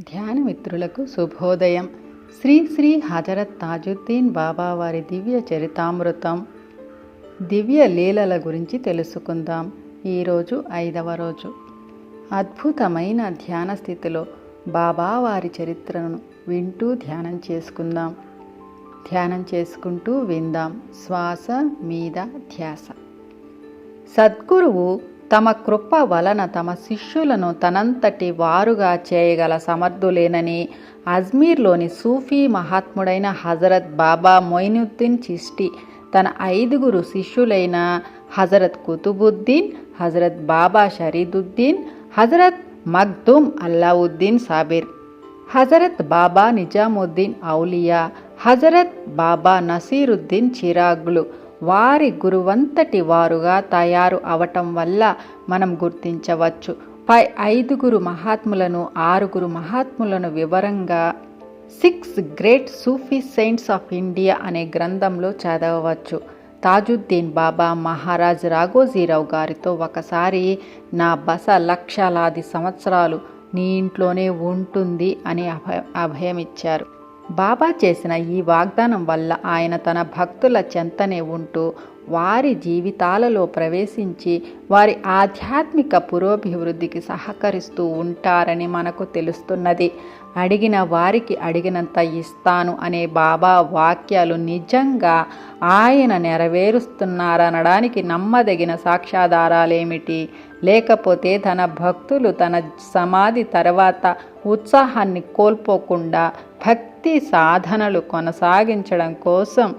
ధ్యానమిత్రులకు శుభోదయం. శ్రీ శ్రీ హజరత్ తాజుద్దీన్ బాబా వారి దివ్య చరితామృతం. దివ్య లీలల గురించి తెలుసుకుందాం. ఈరోజు ఐదవ రోజు. అద్భుతమైన ధ్యాన స్థితిలో బాబా వారి చరిత్రను వింటూ ధ్యానం చేసుకుందాం. ధ్యానం చేసుకుంటూ విందాం. శ్వాస మీద ధ్యాస. సద్గురువు తమ కృప వలన తమ శిష్యులను తనంతటి వారుగా చేయగల సమర్థులేనని అజ్మీర్లోని సూఫీ మహాత్ముడైన హజరత్ బాబా మొయినుద్దీన్ చిష్టి తన ఐదుగురు శిష్యులైన హజరత్ కుతుబుద్దీన్ హజరత్ బాబా షరీదుద్దీన్ హజరత్ మగ్దుమ్ అల్లావుద్దీన్ సాబిర్ హజరత్ బాబా నిజాముద్దీన్ ఔలియా హజరత్ బాబా నసీరుద్దీన్ చిరాగ్లు వారి గురువంతటి వారుగా తయారు అవటం వల్ల మనం గుర్తించవచ్చు. పై ఐదుగురు మహాత్ములను ఆరుగురు మహాత్ములను వివరంగా six great Sufi saints of India అనే గ్రంథంలో చదవవచ్చు. తాజుద్దీన్ బాబా మహారాజ్ రాఘోజీరావు గారితో ఒకసారి నా బస లక్షలాది సంవత్సరాలు నీ ఇంట్లోనే ఉంటుంది అని అభయ అభయమిచ్చారు. బాబా చేసిన ఈ వాగ్దానం వల్ల ఆయన తన భక్తుల చెంతనే ఉంటూ వారి జీవితాలలో ప్రవేశించి వారి ఆధ్యాత్మిక పురోభివృద్ధికి సహకరిస్తూ ఉంటారని మనకు తెలుస్తున్నది. అడిగిన వారికి అడిగినంత ఇస్తాను అనే బాబా వాక్యాలు నిజంగా ఆయన నెరవేరుస్తున్నారనడానికి నమ్మదగిన సాక్ష్యాధారాలేమిటి? లేకపోతే తన భక్తులు తన సమాధి తర్వాత ఉత్సాహాన్ని కోల్పోకుండా భక్తి భక్తి సాధనలు కొనసాగించడం కోసం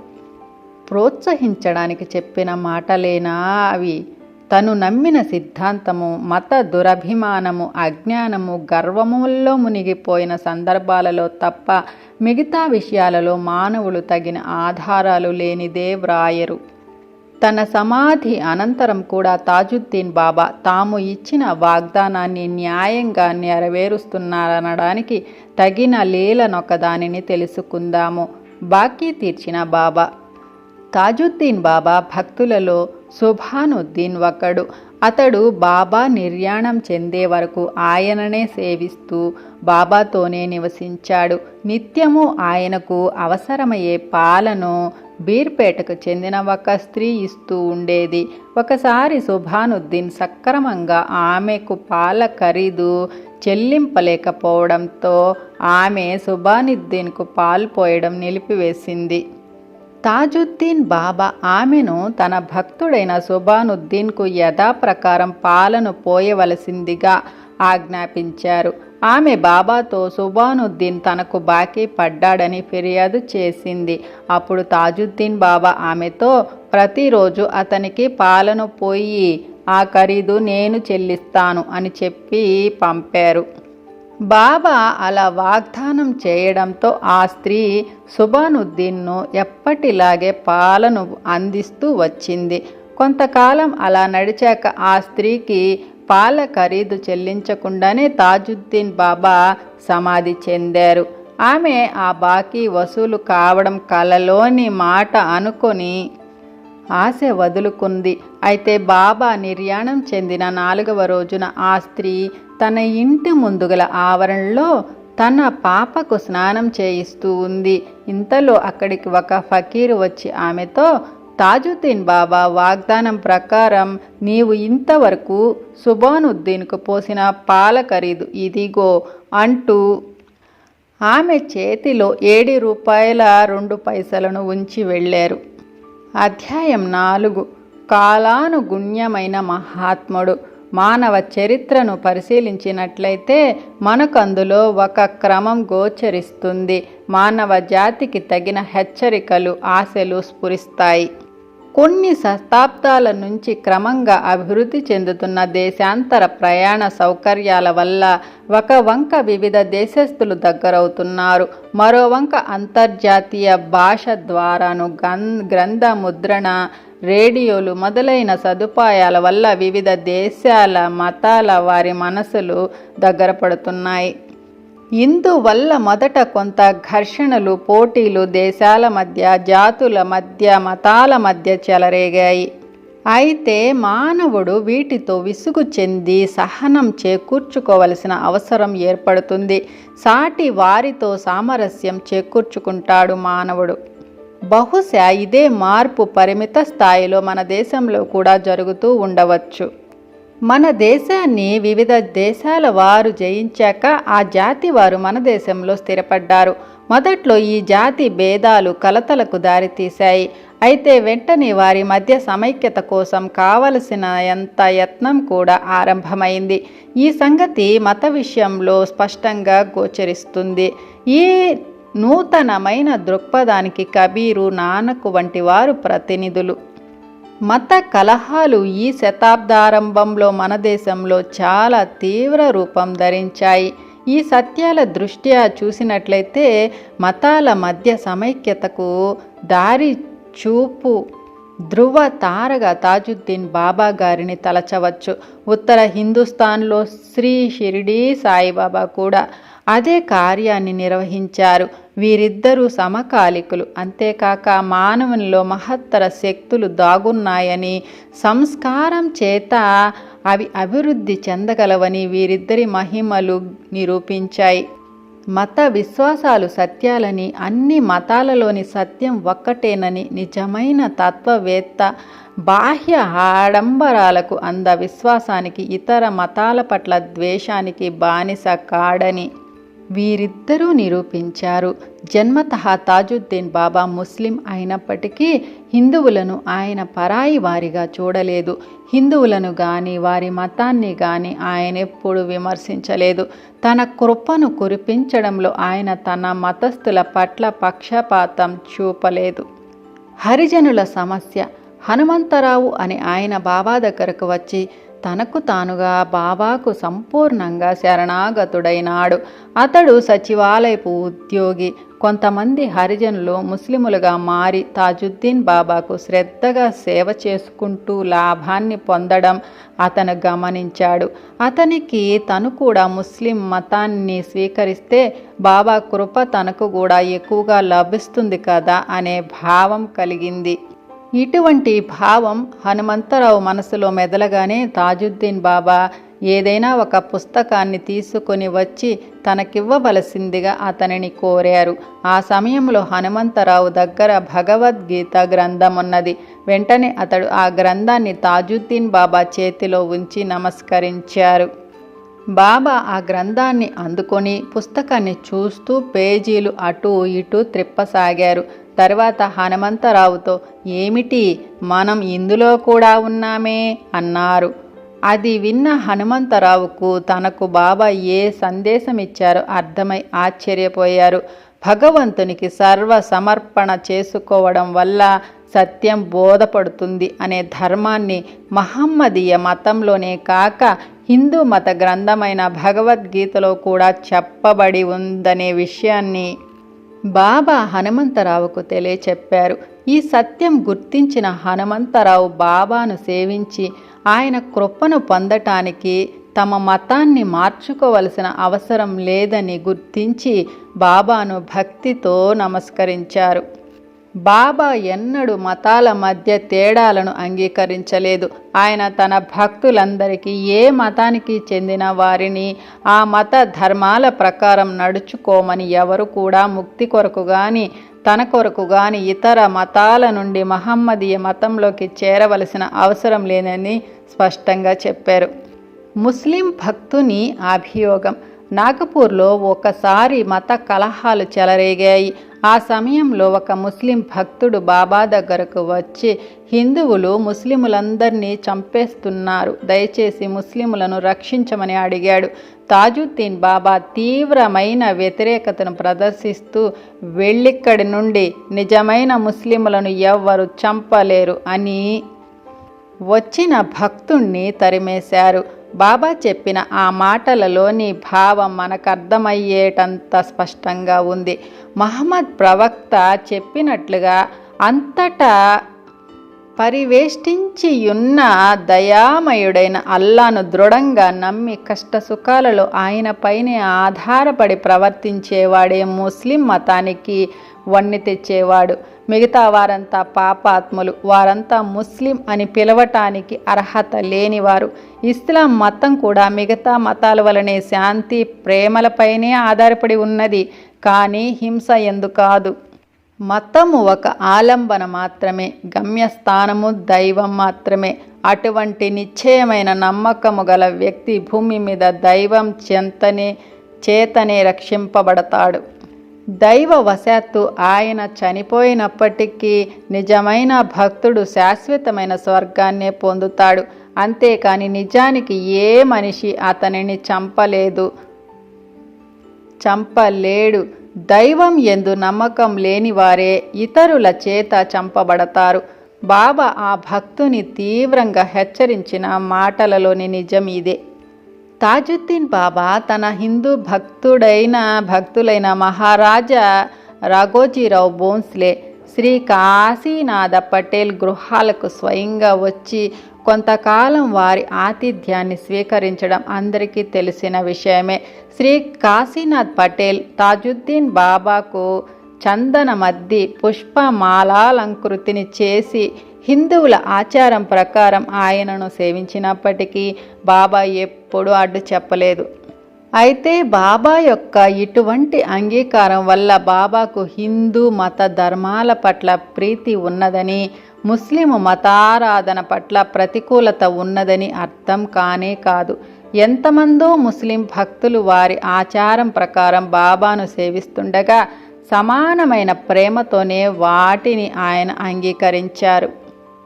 ప్రోత్సహించడానికి చెప్పిన మాటలేనా అవి? తను నమ్మిన సిద్ధాంతము మత దురభిమానము అజ్ఞానము గర్వముల్లో మునిగిపోయిన సందర్భాలలో తప్ప మిగతా విషయాలలో మానవులు తగిన ఆధారాలు లేనిదే వ్రాయరు. తన సమాధి అనంతరం కూడా తాజుద్దీన్ బాబా తాము ఇచ్చిన వాగ్దానాన్ని న్యాయంగా నెరవేరుస్తున్నారనడానికి తగిన లీలనొకదానిని తెలుసుకుందాము. బాకీ తీర్చిన బాబా. తాజుద్దీన్ బాబా భక్తులలో సుభానుద్దీన్ ఒకడు. అతడు బాబా నిర్యాణం చెందే వరకు ఆయననే సేవిస్తూ బాబాతోనే నివసించాడు. నిత్యము ఆయనకు అవసరమయ్యే పాలను బీర్పేటకు చెందిన ఒక స్త్రీ ఇస్తూ ఉండేది. ఒకసారి సుభానుద్దీన్ సక్రమంగా ఆమెకు పాల ఖరీదు చెల్లింపలేకపోవడంతో ఆమె సుభానుద్దీన్కు పాలు పోయడం నిలిపివేసింది. తాజుద్దీన్ బాబా ఆమెను తన భక్తుడైన సుబానుద్దీన్కు యథాప్రకారం పాలను పోయవలసిందిగా ఆజ్ఞాపించారు. ఆమె బాబాతో సుబానుద్దీన్ తనకు బాకీ పడ్డాడని ఫిర్యాదు చేసింది. అప్పుడు తాజుద్దీన్ బాబా ఆమెతో ప్రతిరోజు అతనికి పాలను పోయి ఆ ఖరీదు నేను చెల్లిస్తాను అని చెప్పి పంపారు. బాబా అలా వాగ్దానం చేయడంతో ఆ స్త్రీ సుబానుద్దీన్ను ఎప్పటిలాగే పాలను అందిస్తూ వచ్చింది. కొంతకాలం అలా నడిచాక ఆ స్త్రీకి పాల ఖరీదు చెల్లించకుండానే తాజుద్దీన్ బాబా సమాధి చెందారు. ఆమె ఆ బాకీ వసూలు కావడం కలలోని మాట అనుకొని ఆశ వదులుకుంది. అయితే బాబా నిర్యాణం చెందిన నాలుగవ రోజున ఆ స్త్రీ తన ఇంటి ముందుగల ఆవరణలో తన పాపకు స్నానం చేయిస్తూ ఉంది. ఇంతలో అక్కడికి ఒక ఫకీరు వచ్చి ఆమెతో తాజుద్దీన్ బాబా వాగ్దానం ప్రకారం నీవు ఇంతవరకు సుబానుద్దీన్కు పోసిన పాల ఖరీదు ఇదిగో అంటూ ఆమె చేతిలో ఏడు రూపాయల రెండు పైసలను ఉంచి వెళ్ళారు. అధ్యాయం నాలుగు. కాలానుగుణ్యమైన మహాత్ముడు మానవ చరిత్రను పరిశీలించినట్లయితే మనకు అందులో ఒక క్రమం గోచరిస్తుంది. మానవ జాతికి తగిన హెచ్చరికలు ఆశలు స్ఫురిస్తాయి. కొన్ని శతాబ్దాల నుంచి క్రమంగా అభివృద్ధి చెందుతున్న దేశాంతర ప్రయాణ సౌకర్యాల వల్ల ఒక వంక వివిధ దేశస్థులు దగ్గరవుతున్నారు. మరో వంక అంతర్జాతీయ భాష ద్వారాను గన్ గ్రంథ ముద్రణ రేడియోలు మొదలైన సదుపాయాల వల్ల వివిధ దేశాల మతాల వారి మనసులు దగ్గర పడుతున్నాయి ఇందువల్ల మొదట కొంత ఘర్షణలు పోటీలు దేశాల మధ్య జాతుల మధ్య మతాల మధ్య చెలరేగాయి. అయితే మానవుడు వీటితో విసుగు చెంది సహనం చేకూర్చుకోవలసిన అవసరం ఏర్పడుతుంది. సాటి వారితో సామరస్యం చేకూర్చుకుంటాడు మానవుడు. బహుశా ఇదే మార్పు పరిమిత స్థాయిలో మన దేశంలో కూడా జరుగుతూ ఉండవచ్చు. మన దేశాన్ని వివిధ దేశాల వారు జయించాక ఆ జాతి వారు మన దేశంలో స్థిరపడ్డారు. మొదట్లో ఈ జాతి భేదాలు కలతలకు దారితీశాయి. అయితే వెంటనే వారి మధ్య సమైక్యత కోసం కావలసిన ఎంత యత్నం కూడా ఆరంభమైంది. ఈ సంగతి మత విషయంలో స్పష్టంగా గోచరిస్తుంది. ఈ నూతనమైన దృక్పథానికి కబీరు నానకు వంటి వారు ప్రతినిధులు. మత కలహాలు ఈ శతాబ్దారంభంలో మన దేశంలో చాలా తీవ్ర రూపం ధరించాయి. ఈ సత్యాల దృష్ట్యా చూసినట్లయితే మతాల మధ్య సమైక్యతకు దారి చూపు ధృవ తారగా తాజుద్దీన్ బాబా గారిని తలచవచ్చు. ఉత్తర హిందుస్థాన్లో శ్రీ షిరిడీ సాయిబాబా కూడా అదే కార్యాన్ని నిర్వహించారు. వీరిద్దరూ సమకాలికులు. అంతేకాక మానవునిలో మహత్తర శక్తులు దాగున్నాయని సంస్కారం చేత అవి అభివృద్ధి చెందగలవని వీరిద్దరి మహిమలు నిరూపించాయి. మత విశ్వాసాలు సత్యాలని అన్ని మతాలలోని సత్యం ఒక్కటేనని నిజమైన తత్వవేత్త బాహ్య ఆడంబరాలకు అంద విశ్వాసానికి ఇతర మతాల పట్ల ద్వేషానికి బానిస కాడని వీరిద్దరూ నిరూపించారు. జన్మత తాజుద్దీన్ బాబా ముస్లిం అయినప్పటికీ హిందువులను ఆయన పరాయి వారిగా చూడలేదు. హిందువులను గాని వారి మతాన్ని గాని ఆయన ఎప్పుడు విమర్శించలేదు. తన కృపను కురిపించడంలో ఆయన తన మతస్థుల పట్ల పక్షపాతం చూపలేదు. హరిజనుల సమస్య హనుమంతరావు అని ఆయన బాబా దగ్గరకు వచ్చి తనకు తానుగా బాబాకు సంపూర్ణంగా శరణాగతుడైనాడు. అతడు సచివాలయపు ఉద్యోగి. కొంతమంది హరిజనులు ముస్లిములుగా మారి తాజుద్దీన్ బాబాకు శ్రద్ధగా సేవ చేసుకుంటూ లాభాన్ని పొందడం అతను గమనించాడు. అతనికి తను కూడా ముస్లిం మతాన్ని స్వీకరిస్తే బాబా కృప తనకు కూడా ఎక్కువగా లభిస్తుంది కదా అనే భావం కలిగింది. ఇటువంటి భావం హనుమంతరావు మనసులో మెదలగానే తాజుద్దీన్ బాబా ఏదైనా ఒక పుస్తకాన్ని తీసుకొని వచ్చి తనకివ్వవలసిందిగా అతనిని కోరారు. ఆ సమయంలో హనుమంతరావు దగ్గర భగవద్గీత గ్రంథం ఉన్నది వెంటనే అతడు ఆ గ్రంథాన్ని తాజుద్దీన్ బాబా చేతిలో ఉంచి నమస్కరించారు. బాబా ఆ గ్రంథాన్ని అందుకొని పుస్తకాన్ని చూస్తూ పేజీలు అటూ ఇటూ త్రిప్పసాగారు. తర్వాత హనుమంతరావుతో ఏమిటి? మనం ఇందులో కూడా ఉన్నామే అన్నారు. అది విన్న హనుమంతరావుకు తనకు బాబా ఏ సందేశం ఇచ్చారో అర్థమై ఆశ్చర్యపోయారు. భగవంతునికి సర్వ సమర్పణ చేసుకోవడం వల్ల సత్యం బోధపడుతుంది అనే ధర్మాన్ని మహమ్మదీయ మతంలోనే కాక హిందూ మత గ్రంథమైన భగవద్గీతలో కూడా చెప్పబడి ఉందనే విషయాన్ని బాబా హనుమంతరావుకు తెలియచెప్పారు. ఈ సత్యం గుర్తించిన హనుమంతరావు బాబాను సేవించి ఆయన కృపను పొందటానికి తమ మతాన్ని మార్చుకోవలసిన అవసరం లేదని గుర్తించి బాబాను భక్తితో నమస్కరించారు. బాబా ఎన్నడూ మతాల మధ్య తేడాలను అంగీకరించలేదు. ఆయన తన భక్తులందరికీ ఏ మతానికి చెందిన వారిని ఆ మత ధర్మాల ప్రకారం నడుచుకోమని ఎవరు కూడా ముక్తి కొరకు గాని తన కొరకు గాని ఇతర మతాల నుండి మహమ్మదీయ మతంలోకి చేరవలసిన అవసరం లేదని స్పష్టంగా చెప్పారు. ముస్లిం భక్తుని అభియోగం. నాగపూర్లో ఒకసారి మత కలహాలు చెలరేగాయి. ఆ సమయంలో ఒక ముస్లిం భక్తుడు బాబా దగ్గరకు వచ్చి హిందువులు ముస్లిములందరినీ చంపేస్తున్నారు. దయచేసి ముస్లిములను రక్షించమని అడిగాడు. తాజుద్దీన్ బాబా తీవ్రమైన వ్యతిరేకతను ప్రదర్శిస్తూ వెళ్ళిక్కడి నుండి నిజమైన ముస్లిములను ఎవ్వరు చంపలేరు అని వచ్చిన భక్తుణ్ణి తరిమేశారు. బాబా చెప్పిన ఆ మాటలలోని భావం మనకు అర్థమయ్యేటంత స్పష్టంగా ఉంది. మహమ్మద్ ప్రవక్త చెప్పినట్లుగా అంతటా పరివేష్టించియున్న దయామయుడైన అల్లాను దృఢంగా నమ్మి కష్ట సుఖాలలో ఆయనపైనే ఆధారపడి ప్రవర్తించేవాడే ముస్లిం మతానికి వన్ని తెచ్చేవాడు. మిగతా వారంతా పాపాత్ములు. వారంతా ముస్లిం అని పిలవటానికి అర్హత లేనివారు. ఇస్లాం మతం కూడా మిగతా మతాల వలనే శాంతి ప్రేమలపైనే ఆధారపడి ఉన్నది. కానీ హింస ఎందు కాదు. మతము ఒక ఆలంబన మాత్రమే. గమ్యస్థానము దైవం మాత్రమే. అటువంటి నిశ్చయమైన నమ్మకము గల వ్యక్తి భూమి మీద దైవం చెంతనే చేతనే రక్షింపబడతాడు. దైవవశాత్తు ఆయన చనిపోయినప్పటికీ నిజమైన భక్తుడు శాశ్వతమైన స్వర్గాన్నే పొందుతాడు. అంతేకాని నిజానికి ఏ మనిషి అతనిని చంపలేదు. చంపలేడు. దైవం ఎందు నమ్మకం లేని వారే ఇతరుల చేత చంపబడతారు. బాబా ఆ భక్తుని తీవ్రంగా హెచ్చరించిన మాటలలోని నిజం ఇదే. తాజుద్దీన్ బాబా తన హిందూ భక్తుడైన భక్తులైన మహారాజా రాఘోజీరావు బోన్స్లే శ్రీ కాశీనాథ పటేల్ గృహాలకు స్వయంగా వచ్చి కొంతకాలం వారి ఆతిథ్యాన్ని స్వీకరించడం అందరికీ తెలిసిన విషయమే. శ్రీ కాశీనాథ్ పటేల్ తాజుద్దీన్ బాబాకు చందన మద్ది పుష్పమాలాలంకృతిని చేసి హిందువుల ఆచారం ప్రకారం ఆయనను సేవించినప్పటికీ బాబా ఎప్పుడూ అడ్డు చెప్పలేదు. అయితే బాబా యొక్క ఇటువంటి అంగీకారం వల్ల బాబాకు హిందూ మత ధర్మాల పట్ల ప్రీతి ఉన్నదని ముస్లిం మతారాధన పట్ల ప్రతికూలత ఉన్నదని అర్థం కానే కాదు. ఎంతమందో ముస్లిం భక్తులు వారి ఆచారం ప్రకారం బాబాను సేవిస్తుండగా సమానమైన ప్రేమతోనే వాటిని ఆయన అంగీకరించారు.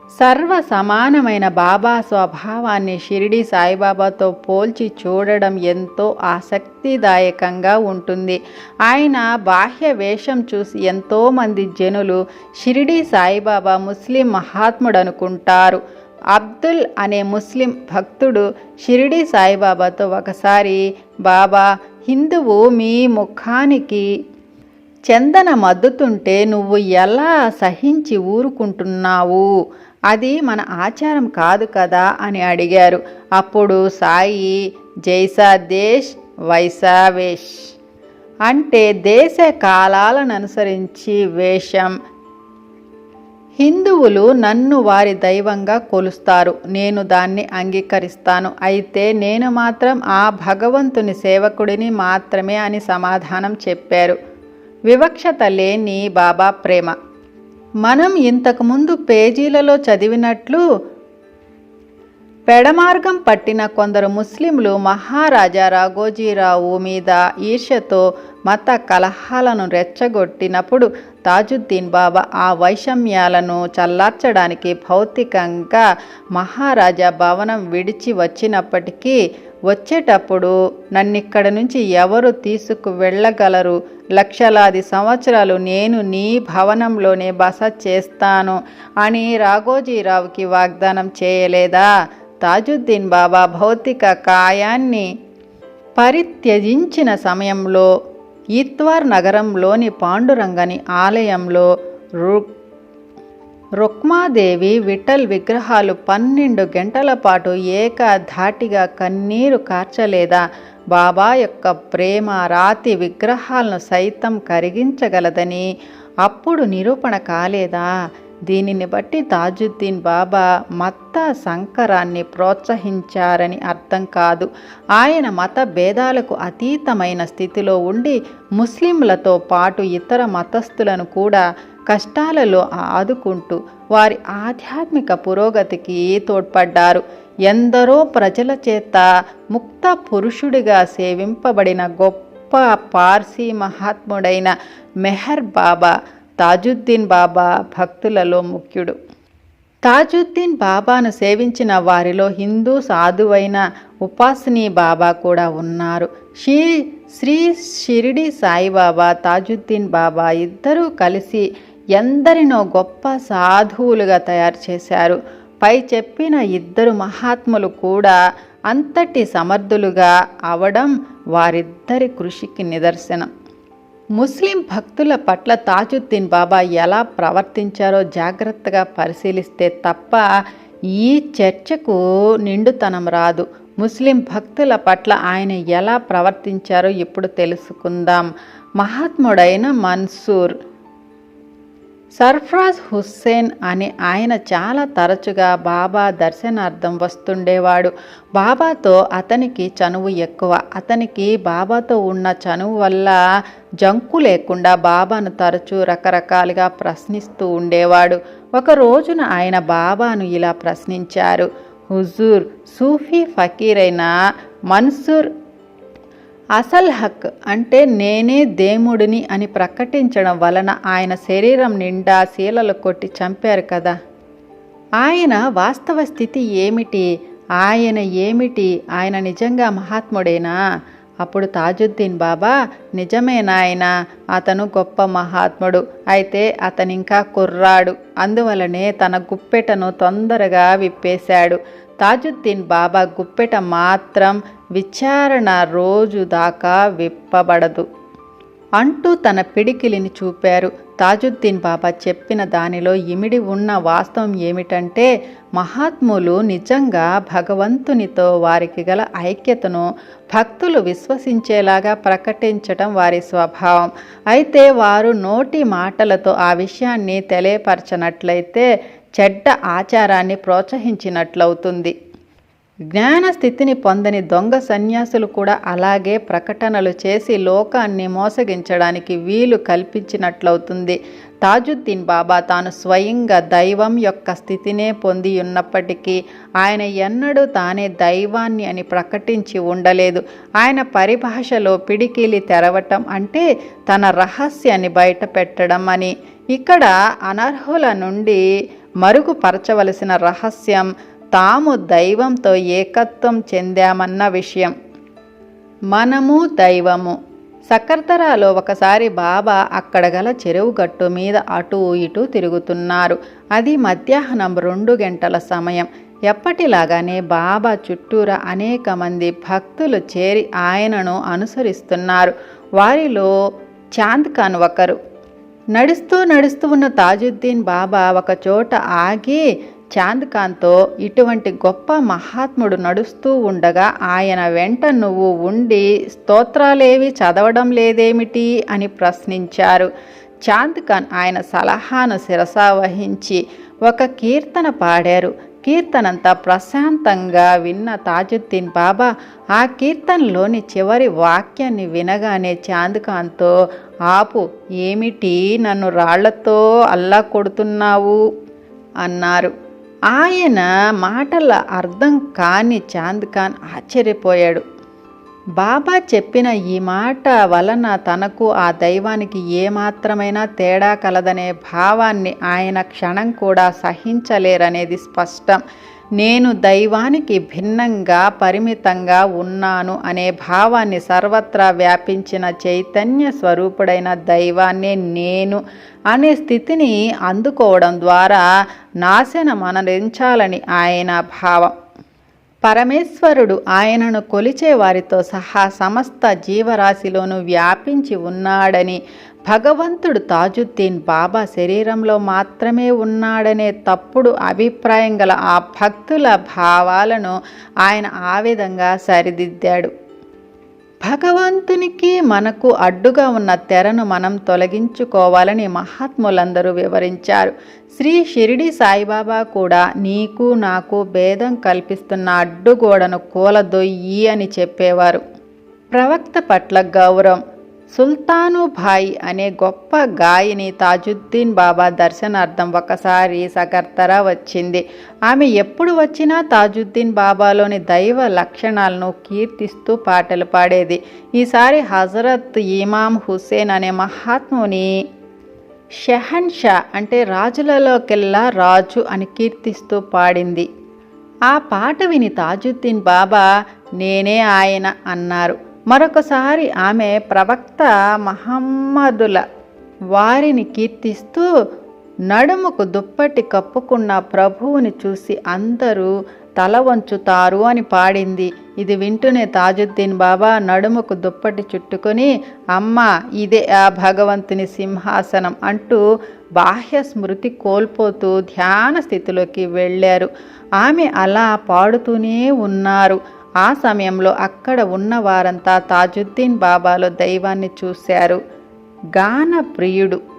సర్వ సమానమైన బాబా స్వభావాన్ని షిరిడి సాయిబాబాతో పోల్చి చూడడం ఎంతో ఆసక్తిదాయకంగా ఉంటుంది. ఆయన బాహ్య వేషం చూసి ఎంతోమంది జనులు షిరిడి సాయిబాబా ముస్లిం మహాత్ముడు అనుకుంటారు అబ్దుల్ అనే ముస్లిం భక్తుడు షిరిడి సాయిబాబాతో ఒకసారి బాబా హిందువు మీ ముఖానికి చందన మద్దుతుంటే నువ్వు ఎలా సహించి ఊరుకుంటున్నావు? అది మన ఆచారం కాదు కదా అని అడిగారు. అప్పుడు సాయి జైసా దేశ్ వైసా వేష్ అంటే దేశ కాలాలను అనుసరించి వేషం. హిందువులు నన్ను వారి దైవంగా కొలుస్తారు. నేను దాన్ని అంగీకరిస్తాను. అయితే నేను మాత్రం ఆ భగవంతుని సేవకుడిని మాత్రమే అని సమాధానం చెప్పారు. వివక్షత లేని బాబా ప్రేమ. మనం ఇంతకుముందు పేజీలలో చదివినట్లు పెడమార్గం పట్టిన కొందరు ముస్లింలు మహారాజా రాఘోజీరావు మీద ఈర్ష్యతో మత కలహాలను రెచ్చగొట్టినప్పుడు తాజుద్దీన్ బాబా ఆ వైషమ్యాలను చల్లార్చడానికి భౌతికంగా మహారాజా భవనం విడిచి వచ్చినప్పటికీ వచ్చేటప్పుడు నన్నిక్కడి నుంచి ఎవరు తీసుకు వెళ్ళగలరు? లక్షలాది సంవత్సరాలు నేను నీ భవనంలోనే బస చేస్తాను అని రాఘోజీరావుకి వాగ్దానం చేయలేదా? తాజుద్దీన్ బాబా భౌతిక కాయాన్ని పరిత్యజించిన సమయంలో ఈత్వార్ నగరంలోని పాండురంగని ఆలయంలో రు రుక్మాదేవి విఠల్ విగ్రహాలు పన్నెండు గంటల పాటు ఏకధాటిగా కన్నీరు కార్చలేదా? బాబా యొక్క ప్రేమ రాతి విగ్రహాలను సైతం కరిగించగలదని అప్పుడు నిరూపణ కాలేదా? దీనిని బట్టి తాజుద్దీన్ బాబా మత సంకరాన్ని ప్రోత్సహించారని అర్థం కాదు. ఆయన మత భేదాలకు అతీతమైన స్థితిలో ఉండి ముస్లింలతో పాటు ఇతర మతస్థులను కూడా కష్టాలలో ఆదుకుంటూ వారి ఆధ్యాత్మిక పురోగతికి తోడ్పడ్డారు. ఎందరో ప్రజల చేత ముక్త పురుషుడిగా సేవింపబడిన గొప్ప పార్సీ మహాత్ముడైన మెహర్ బాబా తాజుద్దీన్ బాబా భక్తులలో ముఖ్యుడు. తాజుద్దీన్ బాబాను సేవించిన వారిలో హిందూ సాధువైన ఉపాసిని బాబా కూడా ఉన్నారు. శ్రీ శ్రీ షిరిడి సాయిబాబా తాజుద్దీన్ బాబా ఇద్దరూ కలిసి ఎందరినో గొప్ప సాధువులుగా తయారు చేశారు. పై చెప్పిన ఇద్దరు మహాత్ములు కూడా అంతటి సమర్థులుగా అవడం వారిద్దరి కృషికి నిదర్శనం. ముస్లిం భక్తుల పట్ల తాజుద్దీన్ బాబా ఎలా ప్రవర్తించారో జాగ్రత్తగా పరిశీలిస్తే తప్ప ఈ చర్చకు నిండుతనం రాదు. ముస్లిం భక్తుల పట్ల ఆయన ఎలా ప్రవర్తించారో ఇప్పుడు తెలుసుకుందాం. మహాత్ముడైన మన్సూర్ సర్ఫరాజ్ హుస్సేన్ అని ఆయన చాలా తరచుగా బాబా దర్శనార్థం వస్తుండేవాడు. బాబాతో అతనికి చనువు ఎక్కువ. అతనికి బాబాతో ఉన్న చనువు వల్ల జంకు లేకుండా బాబాను తరచూ రకరకాలుగా ప్రశ్నిస్తూ ఉండేవాడు. ఒక రోజున ఆయన బాబాను ఇలా ప్రశ్నించారు. హుజూర్ సూఫీ ఫకీరైన మన్సూర్ అసల్ హక్ అంటే నేనే దేముడిని అని ప్రకటించడం వలన ఆయన శరీరం నిండా శీలలు కొట్టి చంపారు కదా. ఆయన వాస్తవ స్థితి ఏమిటి? ఆయన ఏమిటి? ఆయన నిజంగా మహాత్ముడేనా? అప్పుడు తాజుద్దీన్ బాబా నిజమే నాయన అతను గొప్ప మహాత్ముడు. అయితే అతనింకా కుర్రాడు. అందువలనే తన గుప్పెటను తొందరగా విప్పేశాడు. తాజుద్దీన్ బాబా గుప్పెట మాత్రం విచారణ రోజు దాకా విప్పబడదు. అంటూ తన పిడికిలిని చూపారు. తాజుద్దీన్ బాబా చెప్పిన దానిలో ఇమిడి ఉన్న వాస్తవం ఏమిటంటే మహాత్ములు నిజంగా భగవంతునితో వారికి గల ఐక్యతను భక్తులు విశ్వసించేలాగా ప్రకటించటం వారి స్వభావం. అయితే వారు నోటి మాటలతో ఆ విషయాన్ని తెలియపరచనట్లయితే చెడ్డ ఆచారాన్ని ప్రోత్సహించినట్లవుతుంది. జ్ఞాన స్థితిని పొందని దొంగ సన్యాసులు కూడా అలాగే ప్రకటనలు చేసి లోకాన్ని మోసగించడానికి వీలు కల్పించినట్లవుతుంది. తాజుద్దీన్ బాబా తాను స్వయంగా దైవం యొక్క స్థితినే పొంది ఉన్నప్పటికీ ఆయన ఎన్నడూ తానే దైవాన్ని అని ప్రకటించి ఉండలేదు. ఆయన పరిభాషలో పిడికిలి తెరవటం అంటే తన రహస్యాన్ని బయట పెట్టడం అని ఇక్కడ అనర్హుల నుండి మరుగుపరచవలసిన రహస్యం తాము దైవంతో ఏకత్వం చెందామన్న విషయం. మనము దైవము. సకర్తరాలో ఒకసారి బాబా అక్కడ గల చెరువు గట్టు మీద అటు ఇటు తిరుగుతున్నారు. అది మధ్యాహ్నం రెండు గంటల సమయం. ఎప్పటిలాగానే బాబా చుట్టూరా అనేక మంది భక్తులు చేరి ఆయనను అనుసరిస్తున్నారు. వారిలో చాంద్ ఖాన్ ఒకరు. నడుస్తూ నడుస్తూ ఉన్న తాజుద్దీన్ బాబా ఒక చోట ఆగి చాంద్ ఖాన్తో ఇటువంటి గొప్ప మహాత్ముడు నడుస్తూ ఉండగా ఆయన వెంట నువ్వు ఉండి స్తోత్రాలేవి చదవడం లేదేమిటి అని ప్రశ్నించారు. చాంద్ ఖాన్ ఆయన సలహాను శిరసావహించి ఒక కీర్తన పాడారు. కీర్తనంతా ప్రశాంతంగా విన్న తాజుద్దీన్ బాబా ఆ కీర్తనలోని చివరి వాక్యాన్ని వినగానే చాంద్ఖాన్తో ఆపు ఏమిటి నన్ను రాళ్ళతో అల్లా కొడుతున్నావు? అన్నారు. ఆయన మాటల అర్థం కాని చాంద్ ఖాన్ ఆశ్చర్యపోయాడు. బాబా చెప్పిన ఈ మాట వలన తనకు ఆ దైవానికి ఏమాత్రమైనా తేడా కలదనే భావాన్ని ఆయన క్షణం కూడా సహించలేరనేది స్పష్టం. నేను దైవానికి భిన్నంగా పరిమితంగా ఉన్నాను అనే భావాన్ని సర్వత్రా వ్యాపించిన చైతన్య స్వరూపుడైన దైవాన్నే నేను అనే స్థితిని అందుకోవడం ద్వారా నాశనం అనరించాలని ఆయన భావం. పరమేశ్వరుడు ఆయనను కొలిచే వారితో సహా సమస్త జీవరాశిలోనూ వ్యాపించి ఉన్నాడని భగవంతుడు తాజుద్దీన్ బాబా శరీరంలో మాత్రమే ఉన్నాడనే తప్పుడు అభిప్రాయం గల ఆ భక్తుల భావాలను ఆయన ఆ విధంగా సరిదిద్దాడు. భగవంతునికి మనకు అడ్డుగా ఉన్న తెరను మనం తొలగించుకోవాలని మహాత్ములందరూ వివరించారు. శ్రీ షిరిడి సాయిబాబా కూడా నీకు నాకు భేదం కల్పిస్తున్న అడ్డుగోడను కూలదొయ్యి అని చెప్పేవారు. ప్రవక్త పట్ల గౌరవం. సుల్తానుభాయ్ అనే గొప్ప గాయని తాజుద్దీన్ బాబా దర్శనార్థం ఒకసారి సగర్తరా వచ్చింది. ఆమె ఎప్పుడు వచ్చినా తాజుద్దీన్ బాబాలోని దైవ లక్షణాలను కీర్తిస్తూ పాటలు పాడేది. ఈసారి హజరత్ ఇమాం హుస్సేన్ అనే మహాత్ముని షహన్ షా అంటే రాజులలోకెల్లా రాజు అని కీర్తిస్తూ పాడింది. ఆ పాట విని తాజుద్దీన్ బాబా నేనే ఆయన అన్నారు. మరొకసారి ఆమె ప్రవక్త మహమ్మదుల వారిని కీర్తిస్తూ నడుముకు దుప్పటి కప్పుకున్న ప్రభువుని చూసి అందరూ తల వంచుతారు అని పాడింది. ఇది వింటూనే తాజుద్దీన్ బాబా నడుముకు దుప్పటి చుట్టుకొని అమ్మ ఇదే ఆ భగవంతుని సింహాసనం అంటూ బాహ్య స్మృతి కోల్పోతూ ధ్యాన స్థితిలోకి వెళ్ళారు. ఆమె అలా పాడుతూనే ఉన్నారు. ఆ సమయంలో అక్కడ ఉన్న వారంతా తాజుద్దీన్ బాబాలో దైవాన్ని చూశారు. గాన ప్రియుడు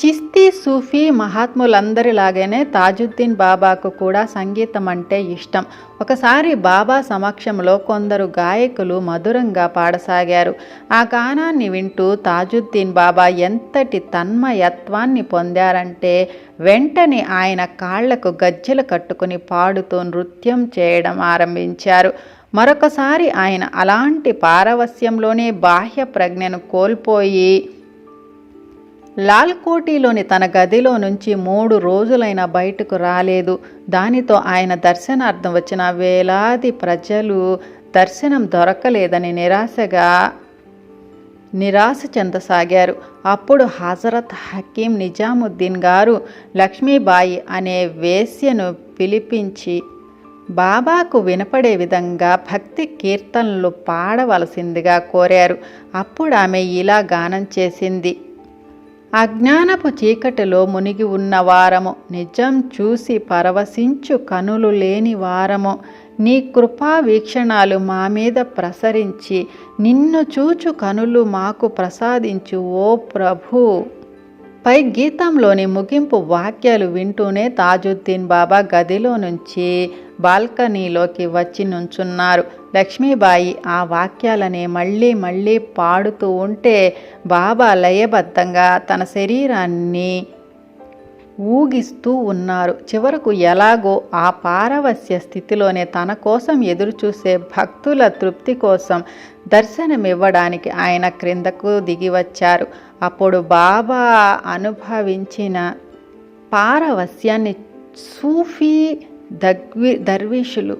చిస్తీ సూఫీ మహాత్ములందరిలాగానే తాజుద్దీన్ బాబాకు కూడా సంగీతం అంటే ఇష్టం. ఒకసారి బాబా సమక్షంలో కొందరు గాయకులు మధురంగా పాడసాగారు. ఆ గానాన్ని వింటూ తాజుద్దీన్ బాబా ఎంతటి తన్మయత్వాన్ని పొందారంటే వెంటనే ఆయన కాళ్ళకు గజ్జెలు కట్టుకుని పాడుతూ నృత్యం చేయడం ఆరంభించారు. మరొకసారి ఆయన అలాంటి పారవస్యంలోనే బాహ్య ప్రజ్ఞను కోల్పోయి లాల్కోటిలోని తన గదిలో నుంచి మూడు రోజులైన బయటకు రాలేదు. దానితో ఆయన దర్శనార్థం వచ్చిన వేలాది ప్రజలు దర్శనం దొరకలేదని నిరాశగా నిరాశ చెందసాగారు. అప్పుడు హజరత్ హకీం నిజాముద్దీన్ గారు లక్ష్మీబాయి అనే వేశ్యను పిలిపించి బాబాకు వినపడే విధంగా భక్తి కీర్తనలు పాడవలసిందిగా కోరారు. అప్పుడు ఆమె ఇలా గానం చేసింది. అజ్ఞానపు చీకటిలో మునిగి ఉన్న వారము. నిజం చూసి పరవశించు కనులు లేని వారము. నీ కృపా వీక్షణాలు మా మీద ప్రసరించి నిన్ను చూచు కనులు మాకు ప్రసాదించు ఓ ప్రభు. పై గీతంలోని ముగింపు వాక్యాలు వింటూనే తాజుద్దీన్ బాబా గదిలో నుంచి బాల్కనీలోకి వచ్చి నుంచున్నారు. లక్ష్మీబాయి ఆ వాక్యాలని మళ్ళీ మళ్ళీ పాడుతూ ఉంటే బాబా లయబద్ధంగా తన శరీరాన్ని ఊగిస్తూ ఉన్నారు. చివరకు ఎలాగో ఆ పారవస్య స్థితిలోనే తన కోసం ఎదురుచూసే భక్తుల తృప్తి కోసం దర్శనమివ్వడానికి ఆయన క్రిందకు దిగి వచ్చారు. అప్పుడు బాబా అనుభవించిన పారవస్యాన్ని సూఫీ దగ్వి దర్వీషులు.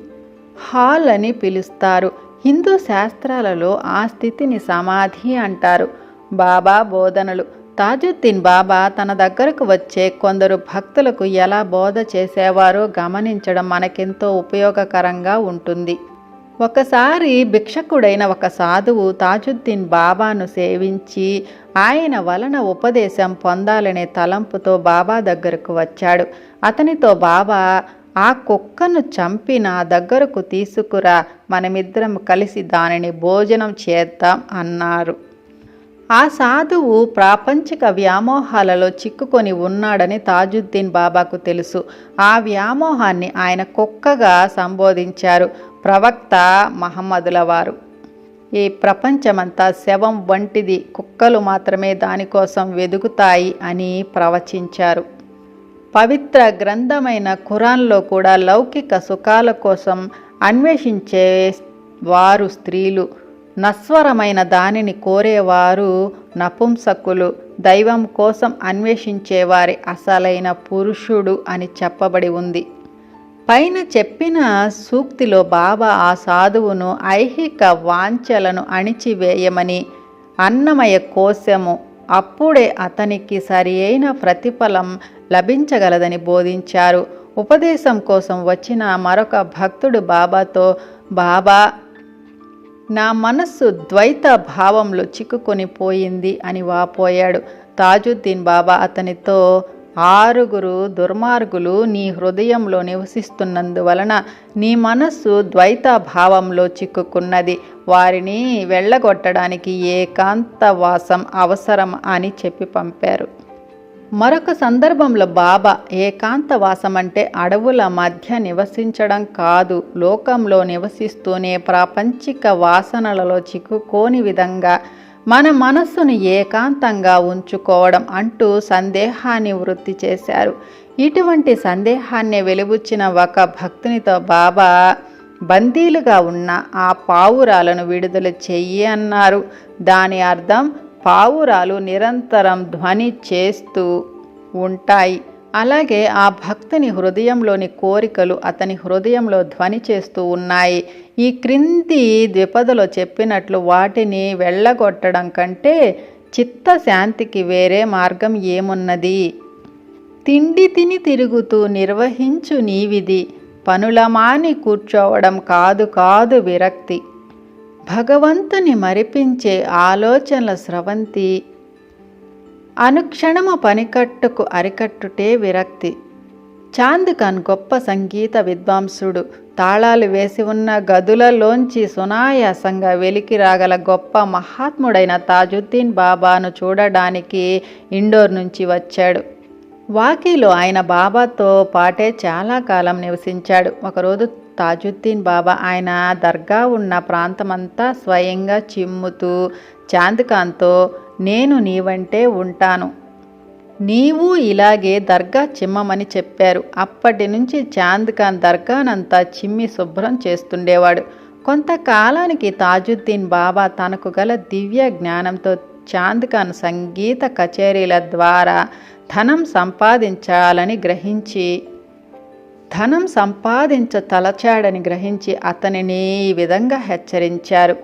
హాల్ అని పిలుస్తారు. హిందూ శాస్త్రాలలో ఆ స్థితిని సమాధి అంటారు. బాబా బోధనలు. తాజుద్దీన్ బాబా తన దగ్గరకు వచ్చే కొందరు భక్తులకు ఎలా బోధ చేసేవారో గమనించడం మనకెంతో ఉపయోగకరంగా ఉంటుంది. ఒకసారి భిక్షకుడైన ఒక సాధువు తాజుద్దీన్ బాబాను సేవించి ఆయన వలన ఉపదేశం పొందాలనే తలంపుతో బాబా దగ్గరకు వచ్చాడు. అతనితో బాబా ఆ కుక్కను చంపి నా దగ్గరకు తీసుకురా మనమిద్దరం కలిసి దానిని భోజనం చేద్దాం అన్నారు. ఆ సాధువు ప్రాపంచిక వ్యామోహాలలో చిక్కుకొని ఉన్నాడని తాజుద్దీన్ బాబాకు తెలుసు. ఆ వ్యామోహాన్ని ఆయన కుక్కగా సంబోధించారు ప్రవక్త మహమ్మదుల వారు ఈ ప్రపంచమంతా శవం వంటిది కుక్కలు మాత్రమే దానికోసం వెదుగుతాయి అని ప్రవచించారు. పవిత్ర గ్రంథమైన ఖురాన్లో కూడా లౌకిక సుఖాల కోసం అన్వేషించే వారు స్త్రీలు. నస్వరమైన దానిని కోరేవారు నపుంసకులు. దైవం కోసం అన్వేషించేవారి అసలైన పురుషుడు అని చెప్పబడి ఉంది. పైన చెప్పిన సూక్తిలో బాబా ఆ సాధువును ఐహిక వాంఛలను అణిచివేయమని అన్నమయ కోశము అప్పుడే అతనికి సరి అయిన ప్రతిఫలం లభించగలదని బోధించారు. ఉపదేశం కోసం వచ్చిన మరొక భక్తుడు బాబాతో బాబా నా మనస్సు ద్వైత భావంలో చిక్కుకొని పోయింది అని వాపోయాడు. తాజుద్దీన్ బాబా అతనితో ఆరుగురు దుర్మార్గులు నీ హృదయంలో నివసిస్తున్నందువలన నీ మనస్సు ద్వైత భావంలో చిక్కుకున్నది. వారిని వెళ్ళగొట్టడానికి ఏకాంతవాసం అవసరం అని చెప్పి పంపారు. మరొక సందర్భంలో బాబా ఏకాంతవాసం అంటే అడవుల మధ్య నివసించడం కాదు. లోకంలో నివసిస్తూనే ప్రాపంచిక వాసనలలో చిక్కుకోని విధంగా మన మనస్సును ఏకాంతంగా ఉంచుకోవడం అంటూ సందేహాన్ని వృత్తి చేశారు. ఇటువంటి సందేహాన్ని వెలుబుచ్చిన ఒక భక్తునితో బాబా బందీలుగా ఉన్న ఆ పావురాలను విడుదల చెయ్యి అన్నారు. దాని అర్థం పావురాలు నిరంతరం ధ్వని చేస్తూ ఉంటాయి. అలాగే ఆ భక్తుని హృదయంలోని కోరికలు అతని హృదయంలో ధ్వని చేస్తూ ఉన్నాయి. ఈ క్రింది ద్విపదలో చెప్పినట్లు వాటిని వెళ్ళగొట్టడం కంటే చిత్తశాంతికి వేరే మార్గం ఏమున్నది? తిండి తిని తిరుగుతూ నిర్వహించు నీవిది. పనులమాని కూర్చోవడం కాదు కాదు విరక్తి. భగవంతుని మరిపించే ఆలోచనల స్రవంతి అనుక్షణము పనికట్టుకు అరికట్టుటే విరక్తి. చాందుకాన్ గొప్ప సంగీత విద్వాంసుడు తాళాలు వేసి ఉన్న గదులలోంచి సునాయాసంగా వెలికి రాగల గొప్ప మహాత్ముడైన తాజుద్దీన్ బాబాను చూడడానికి ఇండోర్ నుంచి వచ్చాడు. వాకీలో ఆయన బాబాతో పాటే చాలా కాలం నివసించాడు. ఒకరోజు తాజుద్దీన్ బాబా ఆయన దర్గా ఉన్న ప్రాంతమంతా స్వయంగా చిమ్ముతూ చాంద్కాన్తో నేను నీవంటే ఉంటాను. నీవు ఇలాగే దర్గా చిమ్మమని చెప్పారు. అప్పటి నుంచి చాంద్ఖాన్ దర్గానంతా చిమ్మి శుభ్రం చేస్తుండేవాడు. కొంతకాలానికి తాజుద్దీన్ బాబా తనకు గల దివ్య జ్ఞానంతో చాంద్ఖాన్ సంగీత కచేరీల ద్వారా ధనం సంపాదించాలని గ్రహించి ధనం సంపాదించ తలచాడని గ్రహించి అతనిని ఈ విధంగా హెచ్చరించారు.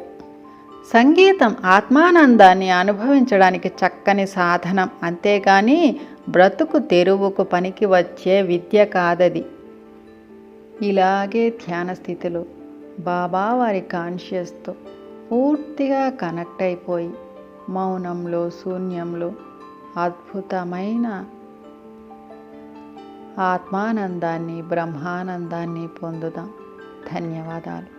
సంగీతం ఆత్మానందాన్ని అనుభవించడానికి చక్కని సాధనం. అంతేగాని బ్రతుకు తెరువుకు పనికి వచ్చే విద్య కాదది. ఇలాగే ధ్యాన స్థితిలో బాబా వారి కాన్షియస్తో పూర్తిగా కనెక్ట్ అయిపోయి మౌనంలో శూన్యంలో అద్భుతమైన ఆత్మానందాన్ని బ్రహ్మానందాన్ని పొందుదాం. ధన్యవాదాలు.